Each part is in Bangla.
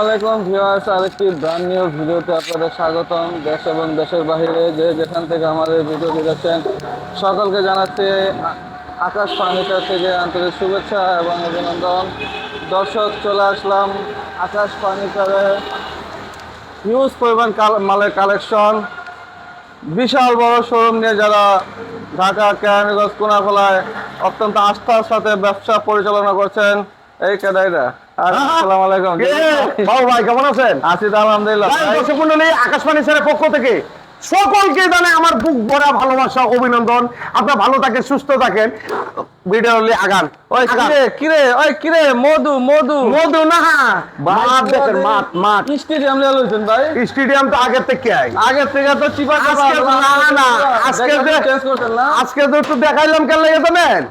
আলাইকুম আরেকটি ব্র্যান্ড নিউ ভিডিওতে আপনাদের স্বাগতম। দেশ এবং দেশের বাইরে যে যেখান থেকে আমাদের ভিডিওটি দেখছেন, সকলকে জানাচ্ছি আকাশ ফার্নিচার থেকে আন্তরিক শুভেচ্ছা এবং অভিনন্দন। দর্শক, চলে আসলাম আকাশ ফার্নিচারের হিউজ পরিমাণ মালের কালেকশন বিশাল বড় শোরুম নিয়ে যারা ঢাকা, কেরানীগঞ্জ কোনাখোলায় অত্যন্ত আস্থার সাথে ব্যবসা পরিচালনা করছেন, এই কেদাইরা আসসালামু আলাইকুম। বাবু ভাই কেমন আছেন? আছি আলহামদুলিল্লাহ। ভাই, ভাই। দর্শক মণ্ডলী আকাশবাণী স্যারের পক্ষ থেকে সকলকে জানে আমার বুক ভরা ভালোবাসা অভিনন্দন। আপনার ভালো থাকেন সুস্থ থাকেন। ভিডিও হলে আগান। ওই কিরে কিরে ওই কিরে মধু মধু। মধু না। মাঠ দেখেন মাঠ মাঠ। স্টেডিয়াম নিয়ে লইছেন ভাই? স্টেডিয়াম তো আগের থেকে আই আগে থেকে তো চিপা আজকে না, না, তো দেখাইলাম কেন লেগে জানেন?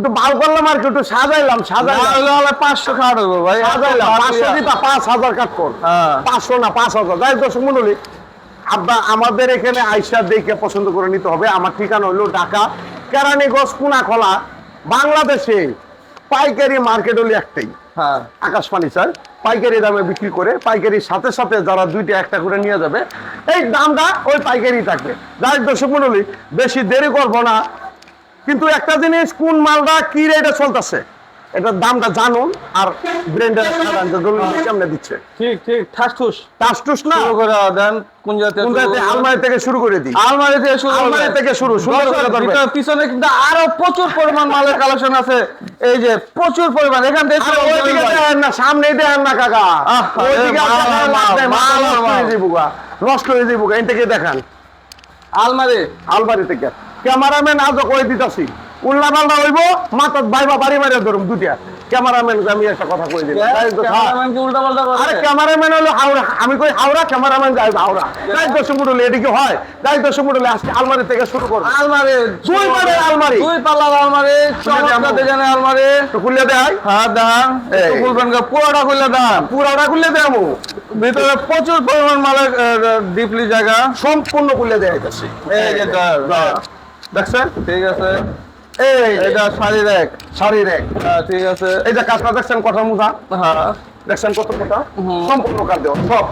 একটু বাল করলাম আর একটু সাজাইলাম সাজাইলাম। পাঁচশো হইব ভাই। সাজাইলাম পাঁচশো দিতা পাঁচ হাজার কাট কর। হ্যাঁ। পাঁচশো না পাঁচ হাজার। যাই দর্শক মন্ডলী আব্বা আমাদের এখানে আইসা দেখে পছন্দ করে নিতে হবে। আমার ঠিকানা হলো ঢাকা কেরানীগঞ্জ কুনাখলা বাংলাদেশে পাইকারি মার্কেট হলো একটাই। হ্যাঁ। আকাশ ফার্নিচার পাইকারি দামে বিক্রি করে পাইকারির সাথে সাথে যারা দুইটা একটা করে নিয়ে যাবে এই দামটা ওই পাইকারি থাকবে। যাই দর্শক মন্ডলী বেশি দেরি করব না। কিন্তু একটা জিনিস কোন মালটা কি রেটে চলতেছে? এটার দামটা জানুন আর ব্র্যান্ডের কেমনে দিচ্ছে। ঠিক ঠিক ঠাস ঠুস টাস্টুস না? শুরু করে দেন কোন জাতীয় কোন জায়গাতে? আলমারি থেকে শুরু করে দিই। আলমারি থেকে শুরু আলমারি থেকে শুরু, সুন্দর করে পিছনে কিন্তু আরও প্রচুর পরিমাণ মালের কালেকশন আছে। এই যে প্রচুর পরিমাণ। এখান থেকে ওইদিকে দেখেন না সামনে দেখেন না কাকা। ওইদিকে মাল, নষ্ট হয়ে যাব। এই থেকে দেখান। আলমারি? আলমারি থেকে। ক্যামেরাম্যান আজও করে দিতেছি উল্লা পাল্টা হইব মাথার বাইবা বাড়ি বাড়ি ধরুম দুইটা। ক্যামেরাম্যান আমি একটা কথা কই আরে ক্যামেরাম্যান হলো হাওড়া। আমি কই হাওড়া ক্যামেরাম্যান যাই হাওড়া। তাই তো সমুদ্রে এদিকে হয়। তাই তো সমুদ্রে আজকে আলমারি থেকে শুরু করব। আলমারি। দুই পাল্লার আলমারি। দুই পাল্লার আলমারি। চমৎকার ডিজাইনের আলমারি। একটু খুলে দেয়। হ্যাঁ দাম পুরোটা খুললে দাম পুরাটা খুলে দেবো ভিতরে প্রচুর পরিমাণ মালের ডিপলি জায়গা। সম্পূর্ণ খুলে দেয় এই যে দাম। দেখছেন? ঠিক আছে। এই এটা শাড়ি র্যাক শাড়ির এক। হ্যাঁ ঠিক আছে। এই যে কাজটা দেখছেন কথা মুজা? হ্যাঁ। দেখছেন কত কথা সম্পূর্ণ কাজ দেওয়া সব।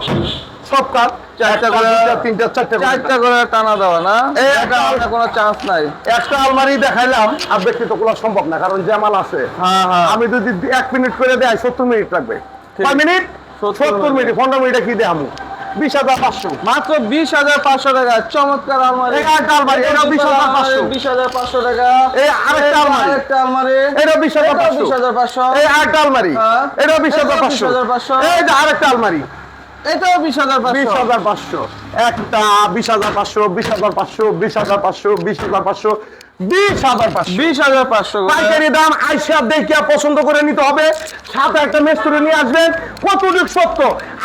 সব কাজ চারটা করে- তিনটা চারটা চারটা করে টানা দেওয়া না? একটা- কোনো চান্স নাই। একটা আলমারি দেখাইলাম আর ব্যক্তিত্বগুলো সম্ভব না কারণ জামাল আছে। হ্যাঁ হ্যাঁ। আমি যদি এক মিনিট করে দেয় সত্তর মিনিট লাগবে। কয় মিনিট? সত্তর মিনিট। পনেরো মিনিটে কি দেয় আমি বিশ হাজার পাঁচশো মাত্র বিশ হাজার পাঁচশো টাকা চমৎকার আলমারি একটা আলমারি, এটাও 20,500 বিশ হাজার পাঁচশো টাকা এই আরেকটা আলমারি। আরেকটা আলমারি এটা বিশ হাজার পাঁচশো বিশ হাজার পাঁচশো এই আরেকটা আলমারি হ্যাঁ। বিশ হাজার এটাও পাঁচশো এই আরেকটা আলমারি এটাও বিশ হাজার বিশ হাজার পাঁচশো একটা বিশ হাজার পাঁচশো বিশ হাজার পাঁচশো বিশ হাজার পাঁচশো বিশ হাজার পাঁচশো পাইকারি দাম আইসা দেখিয়া পছন্দ করে নিতে হবে। সাথে একটা মিস্ত্রি নিয়ে আসবেন। কতটুক সত্য?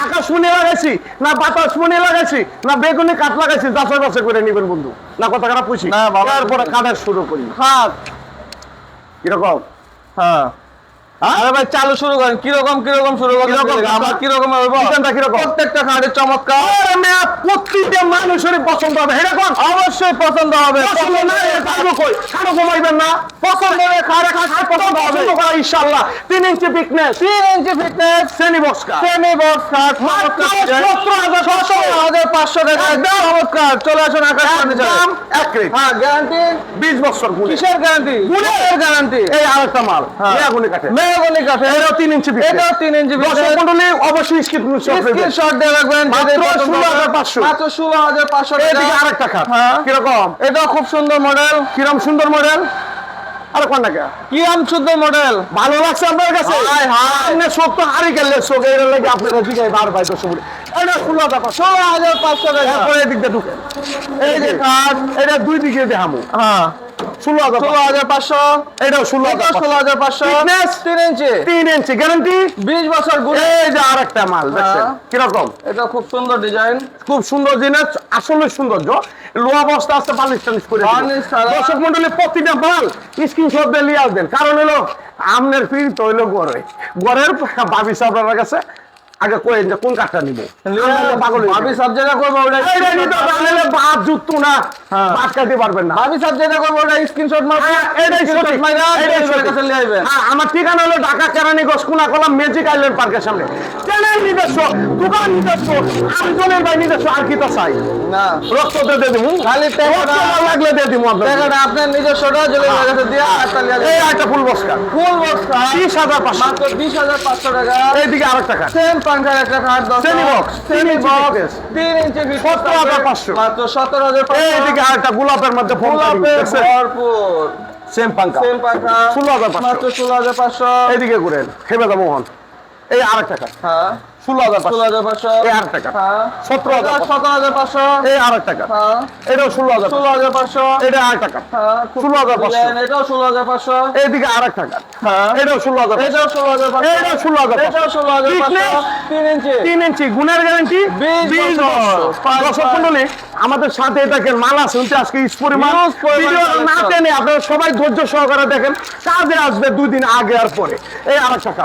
আকাশ মনে লাগাইছি না বাতাস মনে লাগাইছি না বেগুনে কাঠ লাগাইছি? যাচাই বাছাই করে নিবেন বন্ধু। না কথা খারাপ পুষি। তারপরে কাটার শুরু করি। হ্যাঁ। কীরকম হ্যাঁ। আরে ভাই চালু শুরু করেন। কীরকম কীরকম শুরু করেন? কীরকম? আমরা কীরকম হইব কীরকম? প্রত্যেকটা খাটের চমৎকার। আরে মেয়া, প্রত্যেকটা মানুষেরই পছন্দ হবে। এরকম অবশ্যই পছন্দ হবে। পছন্দ না কারও কই কারও কমাইবেন না। পছন্দ হবে খারে খারে পছন্দ হবে। ইনশাআল্লাহ। তিন ইঞ্চি ফিটনেস তিন ইঞ্চি ফিটনেস শ্রেণি বক্সকা সেমি বক্স খাট মাত্র 17,500 টাকা। চমৎকার। চলে আসুন আকাশ ফার্নিচারে এক রেট হ্যাঁ গ্যারান্টি বিশ বছর গুণে। কিসের গ্যারান্টি গুণের গ্যারান্টি এই আরেকটা মাল। হ্যাঁ। মেয়াগুনি কাঠে মেহগনি কাঠে এটাও তিন ইঞ্চি ফিটনেস এটাও তিন ইঞ্চি দর্শক ফিটনেস মন্ডলী অবশ্যই স্ক্রিন স্ক্রিনশট দিয়ে রাখবেন মাত্র যাদের পছন্দ হবে। 16,500 মাত্র 16,500 টাকা। এদিকে আরেকটা খাট হ্যাঁ। কীরকম? এটা খুব সুন্দর মডেল কিরম সুন্দর মডেল আরে কোন নাকি কিরম সুন্দর মডেল ভালো লাগছে আপনার কাছে? হায়, হায়। আপনি শোক তো হারি গেলে শোক এর লাগে আপনারা জিগাই বার ভাই দর্শক মন্ডলী এটা ষোলো হাজার পাঁচশো। টাকা। এরপরে দিয়ে ঢুকে এই যে কাঠ এটা দুই দিকে দেখামু। হ্যাঁ। ষোলো হাজার ষোলো হাজার পাঁচশো। এটাও ষোলো হাজার ষোলো হাজার পাঁচশো। তিন ইঞ্চি। তিন ইঞ্চি গ্যারান্টি বিশ বছর এই যে আরেকটা মাল দেখছেন? হ্যাঁ। কীরকম? এটা খুব সুন্দর ডিজাইন খুব সুন্দর জিনিস আসলে সৌন্দর্য। লোয়া বস্তা আছে বালিশ টালিশ করে দিবেন। বালিশ ছাড়া। দর্শক মন্ডলী প্রতিটা মাল স্ক্রিনশট দিয়ে নিয়ে আসবেন কারণ হলো আমনের ফির তো হইল গড়ে। গড়ের ভাবি আপনার কাছে আগে কয়েন যে কোন কাঠটা নিব? পাগল হয়ে ভাবি সব জায়গা করব ওটা বাদ যুক্ত না। বাদ খাইতে পারবেন না। ভাবি সব জায়গা করব ওটা স্ক্রিনশট মারবো। স্ক্রিনশট মাইরা এটাই ডেলিভারির কাছে নিয়ে আসবেন আমার ঠিকানা হলো ঢাকা কেরানীগঞ্জ ম্যাজিক আইল্যান্ড পার্কের সামনে। চ্যানেল নিজস্ব দোকান নিজস্ব ভাই নিজস্ব আর কি তো চাই? না। রক্ত দিয়ে দেবো খালি লাগলে দিয়ে দিব আপনাকে। টাকাটা আপনার নিজস্বটা ডেলিভারির কাছে দিয়ে এই একটা ফুল বস্কার ফুল বিশ হাজার মাত্র বিশ হাজার পাঁচশো টাকা। এইদিকে আরেক টাকা সেম সেমি বক্স তিন ইঞ্চি ফিট 17,500 মাত্র সতেরো হাজার এইদিকে আরেকটা গোলাপের মধ্যে ফোন গোলাপে ভরপুর। সেম পাঙ্কা সেম পাখা 16,500 মাত্র ষোলো হাজার পাঁচশো। এদিকে ঘুরেন খেবেদা মোহন। এই আরেক টাকা হ্যাঁ। ষোলো হাজার ষোলো পাঁচশো টাকা হ্যাঁ সতেরো হাজার পাঁচশো। সতেরো হাজার পাঁচশো এই আরেক টাকা হ্যাঁ এটাও ষোলো হাজার ষোলো হাজার পাঁচশো এটা আরেক টাকা হ্যাঁ খুব 16,500 এটাও ষোলো হাজার পাঁচশো এইদিকে আরেক টাকা হ্যাঁ এটাও ষোলো হাজার এটাও ষোলো হাজার পাঁচশো এটাও 16,500 এটাও ষোলো হাজার তিন ইঞ্চি তিন ইঞ্চি গুণের গ্যারান্টি বিশ দর্শক মন্ডলী, আমাদের সাথে দেখেন মাল আছে আজকে পরিমাণ না। টেনে আপনারা সবাই ধৈর্য সহকারে দেখেন কাজে আসবে দুই দিন আগে আর পরে এই আরেক টাকা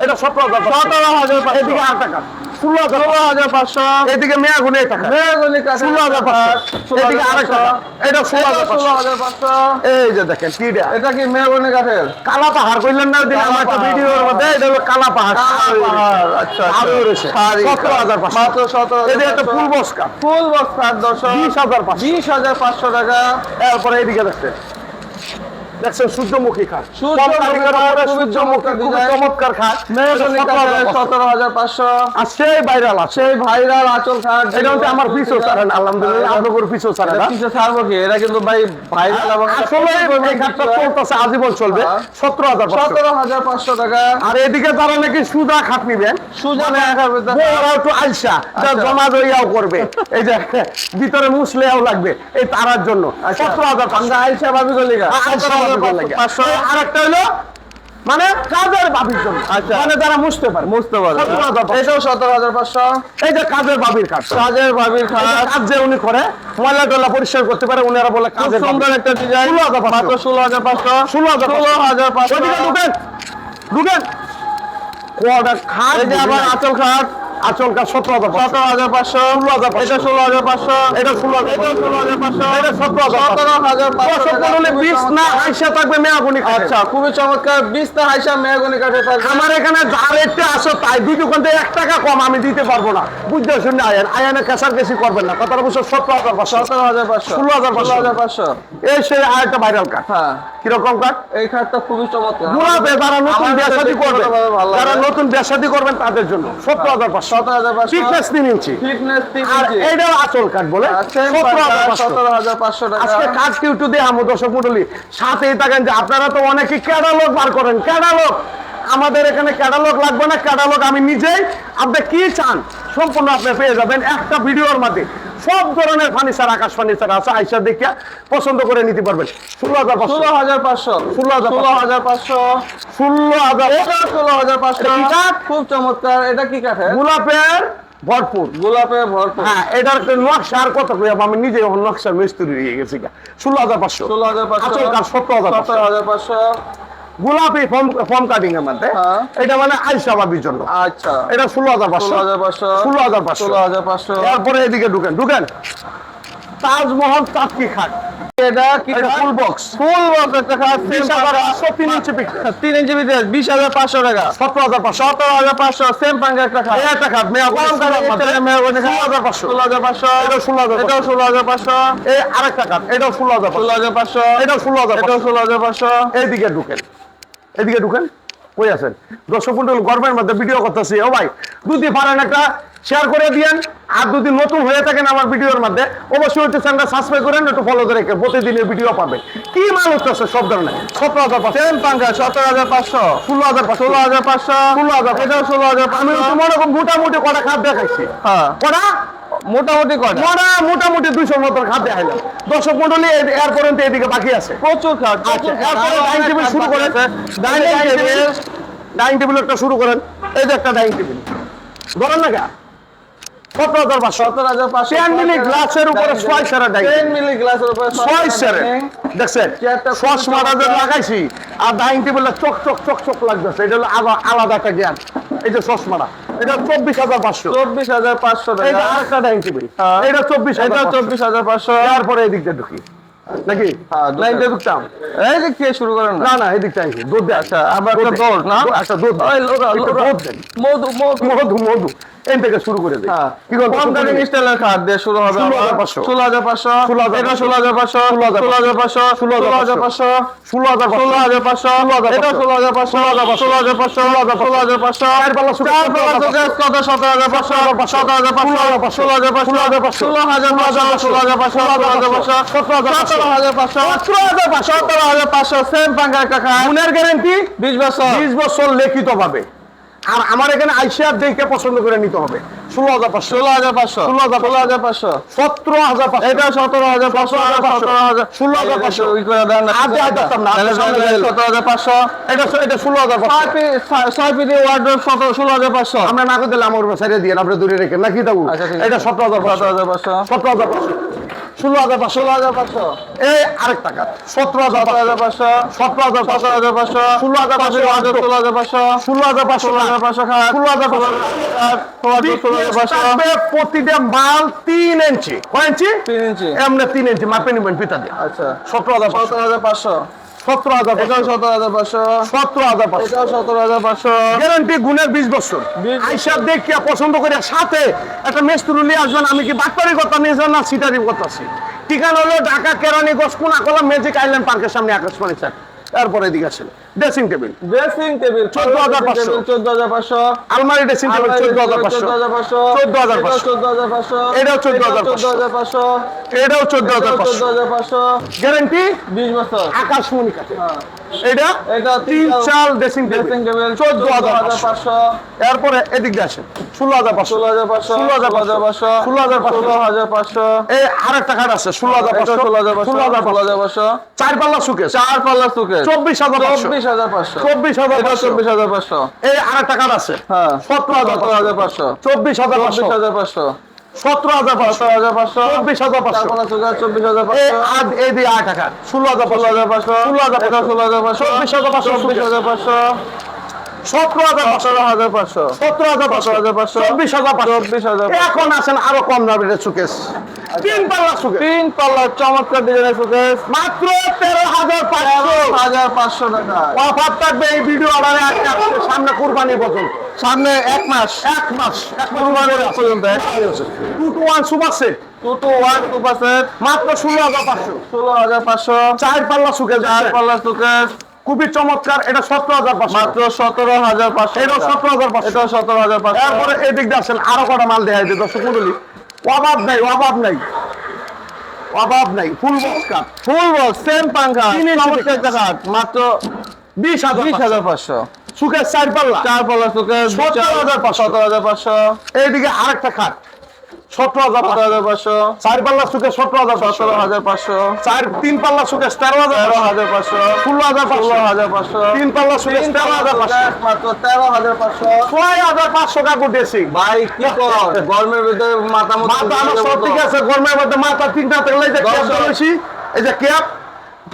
এটা সতেরো হাজার সতেরো হাজার এদিকে আট টাকা ষোলো হাজার ষোলো হাজার পাঁচশো এদিকে মেয়াগুনি এই টাকা মেহগনি ষোলো হাজার পাঁচশো এদিকে আরেক টাকা এটা ষোলো হাজার ষোলো পাঁচশো হাজার পাঁচশো এই যে দেখেন কি এটা কি মেহগনি কাঠের কালা পাহাড় কইলেন না দিন আমার একটা ভিডিওর মধ্যে এটা হলো কালা পাহাড় আচ্ছা সতেরো হাজার পাঁচশো মাত্র সতেরো এদিকে একটা ফুল বস্কা ফুল কাঠ বিশ হাজার পাঁচশো বিশ হাজার পাঁচশো টাকা এরপরে এইদিকে দেখছেন দেখছেন সূর্যমুখী চমৎকার সতেরো হাজার পাঁচশো। আর সেই ভাইরাল সেই ভাইরাল আচল খাট এটা হচ্ছে আমার পিছু ছাড়েন আলহামদুলিল্লাহ আপনাদের পিছু ছাড়েন এটা পিছে ছাড়বো কি? এটা কিন্তু ভাই ভাইরাল এবং আসলে এই খাটটা চলতেছে আজীবন চলবে। হ্যাঁ। সতেরো হাজার সতেরো হাজার পাঁচশো টাকা। আর এদিকে যারা নাকি সুদা খাট নিবেন সুজা দেখা ওরা একটু আলসা আচ্ছা। জমা দইয়াও করবে। এই যে ভিতরে মুসলেও লাগবে এই তারার জন্য। আচ্ছা। সতেরো হাজার আইসা ভাবি গলি গা। আলসা পাঁচশো আর একটা হলো মানে কাজের বাবির জন্য। আচ্ছা। মানে যারা মুছতে পারে। বুঝতে পারো। এটাও সতেরো হাজার পাঁচশো। এই যে কাজের বাবির কাজ। কাজের খাট কাজ। যে উনি করে ময়লা টয়লা পরিষ্কার করতে পারে উনারা বলে কাজের সুন্দর একটা ডিজাইন ষোলো হাজার পাঁচশো। ষোলো হাজার পাঁচশো। ষোলো হাজার ষোলো হাজার পাঁচশো। ঢুকেন। ঢুকেন। কোয়াটা খাট এই যে আবার আচল খাট। আচল কাজ সতেরো হাজার পাঁচশো। সতেরো হাজার পাঁচশো ষোলো হাজার। এটা ষোলো হাজার পাঁচশো এটা ষোলো হাজার এটা ষোলো হাজার পাঁচশো এটা সতেরো হাজার সতেরো হাজার পাঁচশো দর্শক টাকা। বিশ না আইসা থাকবে মেয়াগুনি আচ্ছা খুবই চমৎকার বিশটা হাইসা মেহগনি কাঠে থাকবে আমার এখানে যা রেটে আসো তাই এক টাকা কম আমি দিতে পারব না বুঝতে শুনে আয়েন আয়ানে কেসার কেসি করবেন না কথাটা বুঝছ সতেরো হাজার পাঁচশো সতেরো হাজার পাঁচশো ষোলো হাজার পাঁচশো। হাজার পাঁচশো এই সেই আরেকটা ভাইরাল কাঠ হ্যাঁ কীরকম কাঠ এই খাটটা খুবই চমৎকার যারা নতুন আমার করবে। যারা নতুন বেসাদি করবেন তাদের জন্য সতেরো হাজার পাঁচশো ফিটনেস ইঞ্চি। আর বলে টাকা। আজকে কাজ একটু দর্শক সাথেই থাকেন যে আপনারা তো অনেকে ক্যাটালগ বার করেন। ক্যাটালগ আমাদের এখানে ক্যাটালগ লাগবে না। ক্যাটালগ আমি নিজেই আপনি কি চান সম্পূর্ণ আপনি পেয়ে যাবেন একটা ভিডিওর মাঝে সব ধরনের ফার্নিচার আকাশ ফার্নিচার আছে আইসা দেখিয়া পছন্দ করে নিতে পারবেন। ষোলো হাজার ষোলো হাজার পাঁচশো। ষোলো হাজার ষোলো হাজার পাঁচশো। ষোলো হাজার। ষোলো হাজার পাঁচশো? খুব চমৎকার। এটা কি কাঠে গোলাপের ভরপুর। গোলাপে ভরপুর। হ্যাঁ এটার একটা নকশা আর কত আমি নিজে এখন নকশার মিস্ত্রি হয়ে গেছি ষোলো হাজার পাঁচশো। ষোলো হাজার পাঁচশো। আচল হাজার পাঁচশো। সতেরো হাজার পাঁচশো। গোলাপি ফর্ম ফর্ম কাটিং এর মধ্যে হ্যাঁ। এটা মানে আইসা বাবির জন্য আচ্ছা এটা ষোলো হাজার পাঁচশো ষোলো হাজার পাঁচশো ষোলো হাজার পাঁচশো ষোলো হাজার পাঁচশো এরপরে এদিকে ঢুকেন ঢুকেন তাজমহল চাটকি খাট এটা কি ফুল বক্স ফুল একটা খাট ইঞ্চি ইঞ্চি টাকা সেম পাঙ্গা একটা খাট খাট কম এই আরেকটা খাট হাজার এইদিকে ঢুকেন এদিকে ঢুকেন। কই আছেন? দর্শক মন্ডল গর্বের মধ্যে ভিডিও করতেছি। ও ভাই দুটি পারেন একটা শেয়ার করে দিয়েন। আর যদি নতুন হয়ে থাকেন আমার ভিডিওর মধ্যে অবশ্যই হচ্ছে চ্যানেলটা সাবস্ক্রাইব করেন একটু ফলো করে রেখে প্রতিদিনের ভিডিও পাবেন। কি মাল হচ্ছে সব ধরনের? সতেরো হাজার পাঁচশো। সেম পাঙ্গা সতেরো হাজার পাঁচশো। ষোলো হাজার পাঁচশো। ষোলো হাজার পাঁচশো। ষোলো হাজার এটাও ষোলো হাজার আমি পাঁচশো তো করি মোটামুটি কটা খাদ্য দেখাইছি। হ্যাঁ। কটা? মোটামুটি কটা? মোটা মোটামুটি দুইশো মতন খাদ্য দেখাইলাম। দর্শক মন্ডলী এর পর্যন্ত এদিকে বাকি আছে। প্রচুর খাট আচ্ছা এরপরে ডাইনিং টেবিল শুরু করেন। ডাইনিং টেবিল ডাইনিং টেবিল একটা শুরু করেন। এই যে একটা ডাইনিং টেবিল ধরেন না গ্লাসের উপরে ছয় সেরা মিলি গ্লাসের উপরে ছয় সেরা দেখছেন চশমাটা লাগাইছি আর ডাইনিং টেবিলটা চক চক চক চক লাগতেছে। এটা হলো আলাদা একটা জ্ঞান। এই যে চশমাটা এটা চব্বিশ হাজার পাঁচশো। চব্বিশ হাজার পাঁচশো এটা আরেকটা ডাইনিং টেবিল। এটা চব্বিশ এটা চব্বিশ হাজার পাঁচশো। তারপরে এই দিকটা ঢুকি। নাকি? হ্যাঁ, লাইনটা ঢুকতাম। এই যে কে শুরু করেন না? না এই দিকটা দুধ আচ্ছা আবার একটা না? একটা দুধ মধু মধু। মধু মধু। এন থেকে শুরু করে দিই হ্যাঁ কি কম দামি স্টাইলের খাট দিয়ে শুরু হবে ষোলো হাজার পাঁচশো। ষোলো হাজার পাঁচশো 16,500 এটা ষোলো হাজার পাঁচশো ষোলো হাজার ষোলো হাজার পাঁচশো ষোলো হাজার পাঁচশো ষোলো হাজার ষোলো হাজার পাঁচশো ষোলো হাজার পাঁচশো ষোলো হাজার পাঁচশো ষোলো হাজার পাঁচশো পাল্লা সুকেশ কত সতেরো হাজার পাঁচশো সতেরো হাজার পাঁচশো ষোলো হাজার পাঁচশো ষোলো হাজার পাঁচশো ষোলো হাজার পাঁচশো ষোলো হাজার পাঁচশো ষোলো হাজার পাঁচশো সতেরো হাজার পাঁচশো সতেরো হাজার পাঁচশো সতেরো হাজার পাঁচশো সেম একটা খায় গুণের গ্যারেন্টি বিশ বছর বিশ বছর লিখিত পাবে আর আমার এখানে আইসিআর দেখে পছন্দ করে নিতে হবে ষোলো হাজার পাঁচশো ষোলো হাজার পাঁচশো ষোলো হাজার ষোলো হাজার পাঁচশো সতেরো হাজার পাঁচশো এটা সতেরো হাজার পাঁচশো হাজার। সতেরো হাজার ষোলো হাজার পাঁচশো। ওই করে দেন। সতেরো হাজার এটা এটা ষোলো হাজার ছয় পাঁচশো পি পিটি ওয়ার্ড্রোপ সতেরো ষোলো হাজার পাঁচশো আমরা না করে দিলে আমার সাইডে দিয়ে আপনি দূরে রেখে নাকি দেবো আচ্ছা। এটা সতেরো হাজার সতেরো হাজার পাঁচশো সতেরো হাজার পাঁচশো ষোলো হাজার পাঁচশো ষোলো হাজার পাঁচশো। এই আরেক টাকা সতেরো হাজার সতেরো হাজার পাঁচশো। সতেরো হাজার সতেরো হাজার পাঁচশো। ষোলো হাজার পাঁচশো হাজার ষোলো হাজার পাঁচশো ষোলো হাজার পাঁচশো ষোলো হাজার পাঁচশো ষোলো হাজার পাঁচশো প্রতিটা মাল তিন ইঞ্চি। কয় ইঞ্চি? তিন ইঞ্চি। এমনি তিন ইঞ্চি মাপে নিবেন পিতা দিয়ে। আচ্ছা। সতেরো হাজার সতেরো হাজার পাঁচশো। সতেরো হাজার এটাও সতেরো হাজার পাঁচশো। সতেরো হাজার পাঁচশো। এটাও সতেরো হাজার পাঁচশো। গ্যারান্টি গুণের বিশ বছর। 20 বছর। আইসা দেখিয়া পছন্দ করে সাথে একটা মেস্তুরু নিয়ে আসবেন। আমি কি বাটপারি কথা নিয়েছেন না সিটারি করতেছি ঠিকানা হলো ঢাকা কেরানি কেরানীগঞ্জ কোনাকলা ম্যাজিক আইল্যান্ড পার্কের সামনে আকাশবাণী স্যার তারপরে এদিকে আসেন। ড্রেসিং টেবিল ড্রেসিং টেবিল 14,500 চোদ্দ হাজার পাঁচশো। আলমারি ড্রেসিং টেবিল চোদ্দ হাজার পাঁচশো। চোদ্দ হাজার পাঁচশো। 14,500 চোদ্দ হাজার এটাও 14,500 চোদ্দ হাজার পাঁচশো। এটাও চোদ্দ হাজার চোদ্দ পাঁচশো। হাজার পাঁচশো। গ্যারান্টি বিশ বছর। আকাশমণি কাঠে হ্যাঁ। এটা এটা তিন চাল ড্রেসিং টেবিল চোদ্দ হাজার পাঁচশো এরপরে এদিক দিয়ে আসেন ষোলো হাজার পাঁচশো ষোলো হাজার পাঁচশো ষোলো হাজার পাঁচশো ষোলো হাজার পাঁচশো ষোলো হাজার পাঁচশো ষোলো হাজার পাঁচশো এই আরেকটা কার্ড আছে ষোলো হাজার পাঁচশো ষোলো হাজার পাঁচশো ষোলো হাজার ষোলো হাজার পাঁচশো চার পাল্লা সুকে চার পাল্লা সুকে চব্বিশ হাজার চব্বিশ হাজার পাঁচশো চব্বিশ হাজার চব্বিশ হাজার পাঁচশো এই আরেকটা কার্ড আছে হ্যাঁ সতেরো হাজার সতেরো হাজার পাঁচশো চব্বিশ হাজার চব্বিশ হাজার পাঁচশো সতেরো হাজার পাঁচশো সতেরো হাজার পাঁচশো চব্বিশ হাজার চার পাঁচশো পাল্লা সুকে চব্বিশ হাজার এই পাঁচশো আট এই দিয়ে আট টাকা ষোলো হাজার ষোলো হাজার পাঁচশো ষোলো হাজার এটা ষোলো হাজার পাঁচশো চব্বিশ হাজার পাঁচশো চব্বিশ হাজার পাঁচশো সতেরো হাজার পাঁচশো সতেরো হাজার পাঁচশো সতেরো হাজার পাঁচশো সতেরো হাজার পাঁচশো চব্বিশ হাজার পাঁচশো চব্বিশ হাজার পাঁচশো। এখন আছেন আরও কম দামের সুকেশ তিন পাল্লা সুকেশ তিন পাল্লা চমৎকার ডিজাইনের মাত্র তেরো হাজার পাঁচশো। হাজার পাঁচশো টাকা। অফার থাকবে এই ভিডিও অর্ডারে সামনে কুরবানি পর্যন্ত। সামনে এক মাস। এক মাস। এক মাস পর্যন্ত two two one super set two two one two percent মাত্র ষোলো হাজার পাঁচশো। ষোলো হাজার পাঁচশো। চার পাল্লা সুখে চার পাল্লা খুবই চমৎকার এটা সতেরো হাজার পাঁচশো। মাত্র সতেরো হাজার পাঁচশো টাকা। সতেরো হাজার পাঁচশো। এটাও সতেরো হাজার পাঁচশো। এরপরে এদিক দিয়ে আসেন আরও কটা মাল দেখাই দিই দর্শক মন্ডলী। অভাব নাই অভাব নাই। অভাব নাই full box full box same পাঙ্খা চমৎকার খাট মাত্র বিশ হাজার বিশ হাজার পাঁচশো। সুখের চার পাল্লা চার পাল্লা সুখের সতেরো হাজার পাঁচশো। সতেরো হাজার পাঁচশো। এইদিকে আরেকটা খাট। সতেরো হাজার সতেরো হাজার পাঁচশো। চার পাল্লা সুখে সতেরো হাজার সতেরো সতেরো হাজার পাঁচশো। চার তিন পাল্লা সুখে তেরো হাজার তেরো পাঁচশো। হাজার পাঁচশো। ষোলো হাজার পাঁচশো। ষোলো হাজার পাঁচশো। তিন পাল্লা সুখে তিন তেরো হাজার পাঁচশো। মাত্র তেরো হাজার পাঁচশো। ছয় হাজার পাঁচশো কাপড় ড্রেসিং ভাই কি কর? গরমের ভিতরে মাথা মতো মাথা আমার সব ঠিক আছে গরমের মধ্যে মাথা তিনটা তেল এই যে ক্যাপ এই যে ক্যাপ।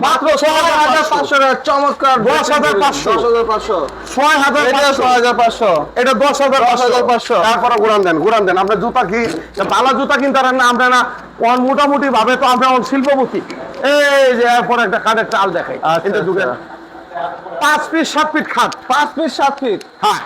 মাত্র ছয় হাজার পাঁচশো। টাকা চমৎকার। দশ হাজার পাঁচশো। দশ হাজার পাঁচশো। ছয় হাজার পাঁচশো। ছয় হাজার পাঁচশো। এটা দশ হাজার দশ হাজার পাঁচশো। তারপরে ঘুরান দেন ঘুরান দেন। আপনার জুতা কি? ভালো জুতা কিনতে পারেন না আমরা না অন মোটামুটি ভাবে তো আমরা অন শিল্পপতি। এই যে এরপর একটা কাঠের চাল দেখাই। আচ্ছা, এটা ঢুকে আচ্ছা। পাঁচ পিস সাত ফিট খাট। পাঁচ পিস সাত ফিট হ্যাঁ।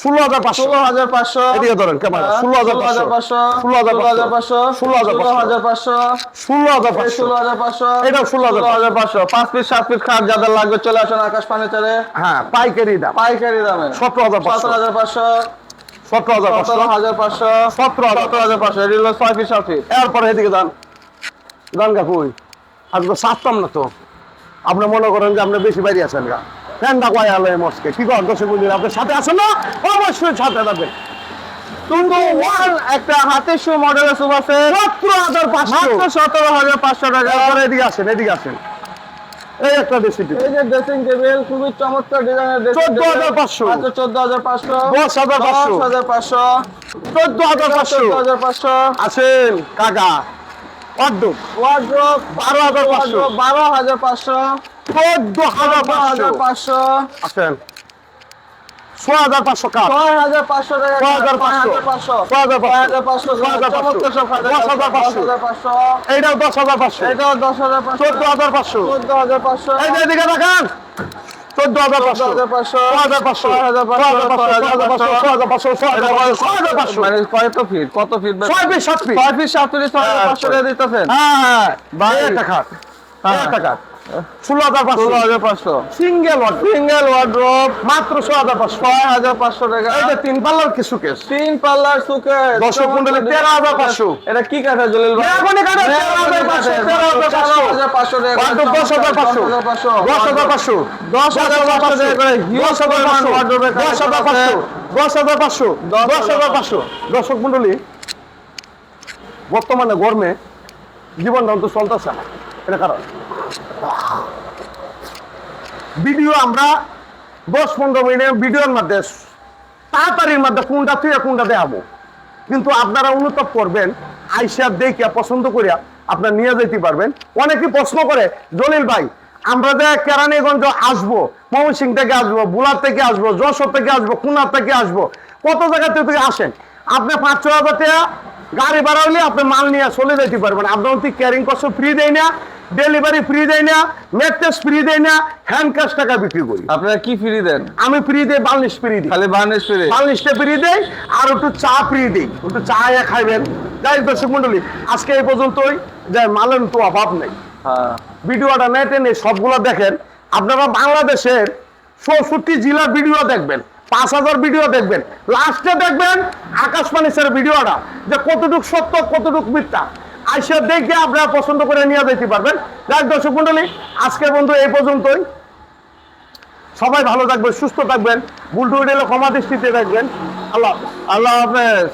ষোলো হাজার পাঁচশো ষোলো হাজার পাঁচশো এদিকে ধরেন ক্যামেরা ষোলো হাজার পাঁচশো ষোলো হাজার পাঁচশো ষোলো হাজার হাজার পাঁচশো ষোলো হাজার পাঁচশো ষোলো হাজার পাঁচশো এটাও ষোলো হাজার পাঁচশো পাঁচ পিস সাত পিস খাট যাদের লাগবে চলে আসুন আকাশ ফার্নিচারে হ্যাঁ পাইকারি দাম পাইকারি দামে সতেরো হাজার সতেরো হাজার পাঁচশো সতেরো হাজার সতেরো হাজার পাঁচশো সতেরো সতেরো হাজার পাঁচশো এটি হলো ছয় পিস সাত পিস এরপরে এদিকে দান দান আজকে না তো আপনি মনে করেন যে আপনি বেশি বাইরে আছেন গা ফ্যানটা কয় আলো মস্কে। কি কর দর্শক বন্ধুরা আপনার সাথে আছেন না? অবশ্যই সাথে থাকবেন। টুঙ্গু ওয়ান একটা হাতের শো মডেলের সোফা সেট মাত্র হাজার পাঁচশো। সতেরো হাজার পাঁচশো টাকা। এবারে এদিকে আসেন এদিকে আসেন। এই একটা ড্রেসিং টেবিল এই যে ড্রেসিং টেবিল খুবই চমৎকার ডিজাইনের ড্রেসিং 14500 আচ্ছা 14500 10500 10500 14500 14500 আছেন কাকা। ওয়ার্ডরোব ওয়ার্ডরোব 12500 12500 চোদ্দ হাজার পাঁচশো পাঁচশো ছয় হাজার পাঁচশো কাপ ছয় হাজার পাঁচশো টাকা ছয় হাজার পাঁচশো। ছয় হাজার পাঁচশো। ছয় হাজার পাঁচশো পাঁচশো। দশ হাজার এইটাও দশ হাজার পাঁচশো এটাও দশ হাজার পাঁচশো চোদ্দ হাজার পাঁচশো চোদ্দ হাজার পাঁচশো এই এদিকে দেখান চোদ্দ হাজার পাঁচশো। ছয় হাজার পাঁচশো ছয় হাজার পাঁচশো। ছয় হাজার পাঁচশো ছয় হাজার পাঁচশো ছয় হাজার পাঁচশো মানে কত ফিট কত ফিট ছয় সাত পিস ছয় ফিট সাত ফিট ছয় হাজার পাঁচশো টাকা দিতেছেন হ্যাঁ হ্যাঁ। একটা খাট ষোলো হাজার পাঁচশো ষোলো হাজার পাঁচশো সিঙ্গেল ওয়াট সিঙ্গেল ওয়ার্ড্রোপ মাত্র ছয় হাজার পাঁচশো ছয় হাজার পাঁচশো টাকা এই তিন পাল্লার কিছু কেস তিন পাল্লার সুকে দর্শক মণ্ডলী, তেরো হাজার পাঁচশো। এটা কি কাঠা জলিল ভাই মেহগনি তেরো হাজার পাঁচশো, তেরো হাজার পাঁচশো। তেরো হাজার পাঁচশো টাকা মাত্র দশ হাজার পাঁচশো দশ হাজার পাঁচশো দশ হাজার পাঁচশো দশ হাজার পাঁচশো দশ হাজার পাঁচশো দশ হাজার পাঁচশো দশ হাজার পাঁচশো দশ দশ হাজার পাঁচশো দর্শক মন্ডলী বর্তমানে গরমে জীবনটা তো চলতেছে না এটা কারণ ভিডিও আমরা দশ পনেরো মিনিটের ভিডিওর মধ্যে, তাড়াতাড়ির মধ্যে কোনটা থেকে কোনটা দেখাবো। কিন্তু আপনারা অনুতাপ করবেন, আইসা দেখে পছন্দ করিয়া আপনার নিয়ে যেতে পারবেন। অনেকে প্রশ্ন করে, জলিল ভাই, আমরা যে কেরানীগঞ্জ আসব ময়মনসিং থেকে আসব, বুলার থেকে আসব, যশোর থেকে আসব কুনার থেকে আসব, কত জায়গা থেকে আসেন? আপনি পাঁচ ছ হাজার টাকা গাড়ি ভাড়া হলে আপনি মাল নিয়ে চলে যেতে পারবেন। আপনার অতি ক্যারিং কষ্ট ফ্রি দেয় না ডেলিভারি ফ্রি দেয় না মেট্রেস ফ্রি দেয় না হ্যান্ড ক্যাশ টাকা বিক্রি করি। আপনারা কি ফ্রি দেন? আমি ফ্রি দেই বার্নিশ ফ্রি দিই। খালি বার্নিশ ফ্রি বার্নিশটা ফ্রি দেই আর একটু চা ফ্রি দিই। একটু চা ইয়া খাইবেন। যাই দর্শক মন্ডলী আজকে এই পর্যন্তই। যাই মালের তো অভাব নেই। হ্যাঁ। ভিডিওটা নেটে নেই সবগুলো দেখেন। আপনারা বাংলাদেশের চৌষট্টি জেলার ভিডিও দেখবেন। পাঁচ হাজার ভিডিও দেখবেন। লাস্টে দেখবেন আকাশবাণীর ভিডিওটা যে কতটুক সত্য, কতটুক মিথ্যা। আইসা দেখে আপনারা পছন্দ করে নিয়ে যেতে পারবেন। যাই হোক দর্শক মন্ডলী আজকে বন্ধু এই পর্যন্তই। সবাই ভালো থাকবেন, সুস্থ থাকবেন। ভুল টুল ক্ষমা দৃষ্টিতে থাকবেন আল্লাহ আল্লাহ হাফেজ।